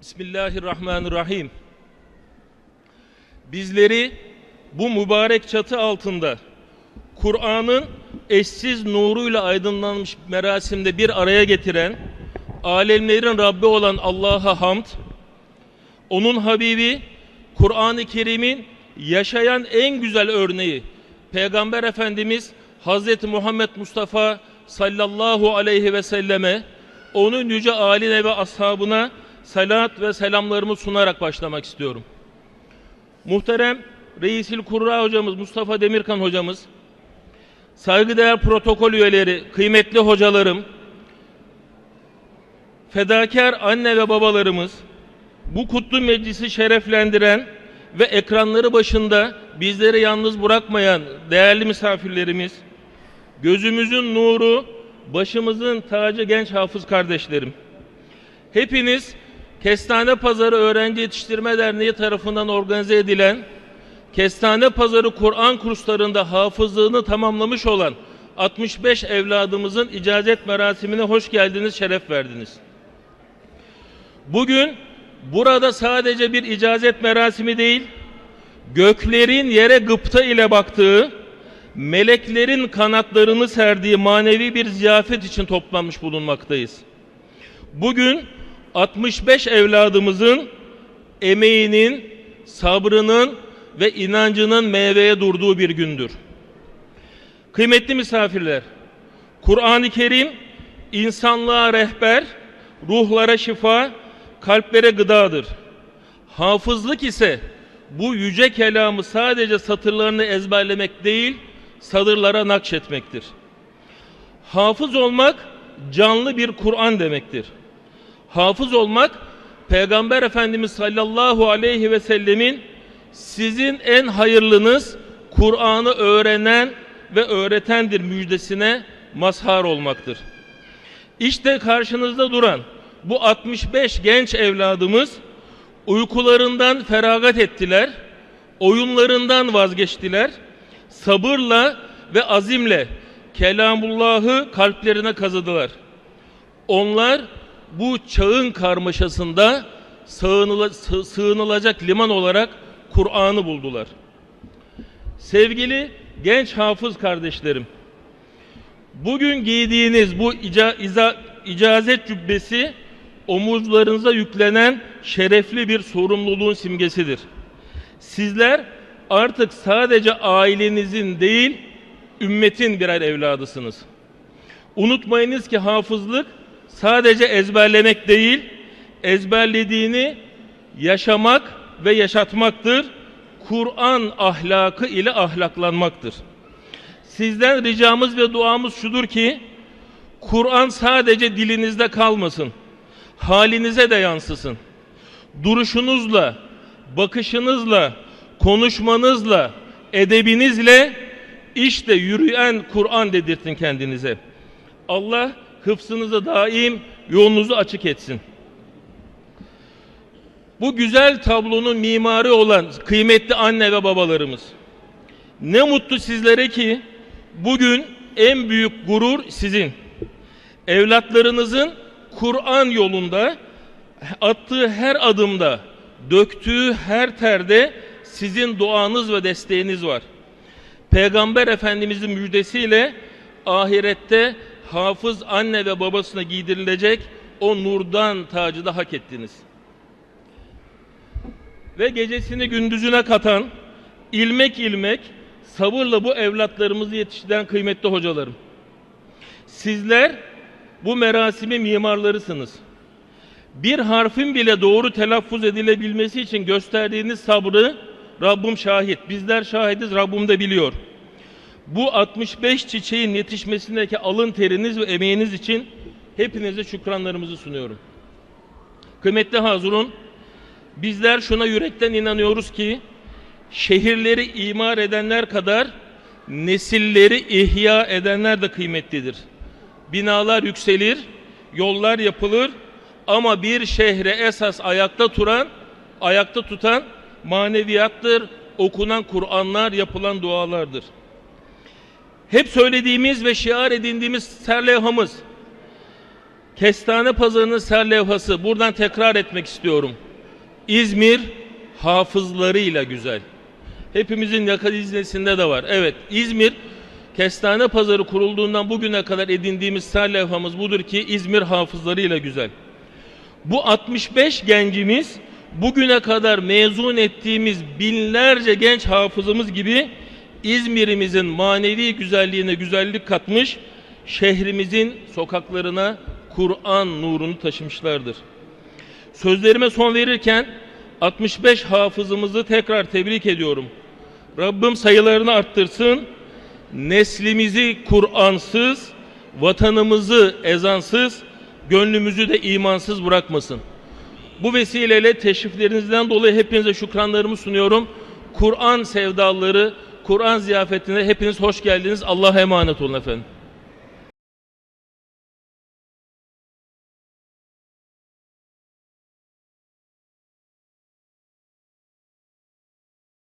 Bismillahirrahmanirrahim. Bizleri bu mübarek çatı altında Kur'an'ın eşsiz nuruyla aydınlanmış merasimde bir araya getiren alemlerin Rabbi olan Allah'a hamd, onun Habibi Kur'an-ı Kerim'in yaşayan en güzel örneği Peygamber Efendimiz Hazreti Muhammed Mustafa sallallahu aleyhi ve selleme onun yüce aline ve ashabına salat ve selamlarımı sunarak başlamak istiyorum. Muhterem Reisil Kurra hocamız Mustafa Demirkan hocamız, saygıdeğer protokol üyeleri, kıymetli hocalarım, fedakar anne ve babalarımız, bu kutlu meclisi şereflendiren ve ekranları başında bizleri yalnız bırakmayan değerli misafirlerimiz, gözümüzün nuru, başımızın tacı genç hafız kardeşlerim. Hepiniz Kestane Pazarı Öğrenci Yetiştirme Derneği tarafından organize edilen Kestane Pazarı Kur'an kurslarında hafızlığını tamamlamış olan 65 evladımızın icazet merasimine hoş geldiniz, şeref verdiniz. Bugün burada sadece bir icazet merasimi değil, göklerin yere gıpta ile baktığı, meleklerin kanatlarını serdiği manevi bir ziyafet için toplanmış bulunmaktayız. Bugün 65 evladımızın emeğinin, sabrının ve inancının meyveye durduğu bir gündür. Kıymetli misafirler, Kur'an-ı Kerim insanlığa rehber, ruhlara şifa, kalplere gıdadır. Hafızlık ise bu yüce kelamı sadece satırlarını ezberlemek değil, sadırlara nakşetmektir. Hafız olmak canlı bir Kur'an demektir. Hafız olmak Peygamber Efendimiz sallallahu aleyhi ve sellemin sizin en hayırlınız Kur'an'ı öğrenen ve öğretendir müjdesine mazhar olmaktır. İşte karşınızda duran bu 65 genç evladımız uykularından feragat ettiler, oyunlarından vazgeçtiler, sabırla ve azimle Kelamullah'ı kalplerine kazıdılar. Onlar bu çağın karmaşasında sığınıla, sığınılacak liman olarak Kur'an'ı buldular. Sevgili genç hafız kardeşlerim, bugün giydiğiniz bu ica, iza, icazet cübbesi omuzlarınıza yüklenen şerefli bir sorumluluğun simgesidir. Sizler artık sadece ailenizin değil, ümmetin birer evladısınız. Unutmayınız ki hafızlık sadece ezberlemek değil, ezberlediğini yaşamak ve yaşatmaktır. Kur'an ahlakı ile ahlaklanmaktır. Sizden ricamız ve duamız şudur ki, Kur'an sadece dilinizde kalmasın, halinize de yansısın. Duruşunuzla, bakışınızla, konuşmanızla, edebinizle işte yürüyen Kur'an dedirtin kendinize. Allah hıfzınızı daim, yolunuzu açık etsin. Bu güzel tablonun mimarı olan kıymetli anne ve babalarımız. Ne mutlu sizlere ki bugün en büyük gurur sizin. Evlatlarınızın Kur'an yolunda attığı her adımda, döktüğü her terde sizin duanız ve desteğiniz var. Peygamber Efendimizin müjdesiyle ahirette hafız anne ve babasına giydirilecek o nurdan tacı da hak ettiniz. Ve gecesini gündüzüne katan, ilmek ilmek sabırla bu evlatlarımızı yetiştiren kıymetli hocalarım. Sizler bu merasimi mimarlarısınız. Bir harfin bile doğru telaffuz edilebilmesi için gösterdiğiniz sabrı Rabbim şahit. Bizler şahidiz, Rabbim de biliyor. Bu 65 çiçeğin yetişmesindeki alın teriniz ve emeğiniz için hepinize şükranlarımızı sunuyorum. Kıymetli Hazurun, bizler şuna yürekten inanıyoruz ki şehirleri imar edenler kadar nesilleri ihya edenler de kıymetlidir. Binalar yükselir, yollar yapılır ama bir şehre esas ayakta tutan, ayakta tutan maneviyattır, okunan Kur'anlar, yapılan dualardır. Hep söylediğimiz ve şiar edindiğimiz serlevhamız Kestane Pazarı'nın ser levhası buradan tekrar etmek istiyorum. İzmir hafızlarıyla güzel. Hepimizin yaka diznesinde de var. Evet İzmir Kestane Pazarı kurulduğundan bugüne kadar edindiğimiz ser levhamız budur ki İzmir hafızlarıyla güzel. Bu 65 gencimiz bugüne kadar mezun ettiğimiz binlerce genç hafızımız gibi İzmir'imizin manevi güzelliğine güzellik katmış, şehrimizin sokaklarına Kur'an nurunu taşımışlardır. Sözlerime son verirken 65 hafızımızı tekrar tebrik ediyorum. Rabbim sayılarını arttırsın, neslimizi Kur'ansız, vatanımızı ezansız, gönlümüzü de imansız bırakmasın. Bu vesileyle teşriflerinizden dolayı hepinize şükranlarımı sunuyorum. Kur'an sevdalıları, Kur'an ziyafetine hepiniz hoş geldiniz. Allah'a emanet olun efendim.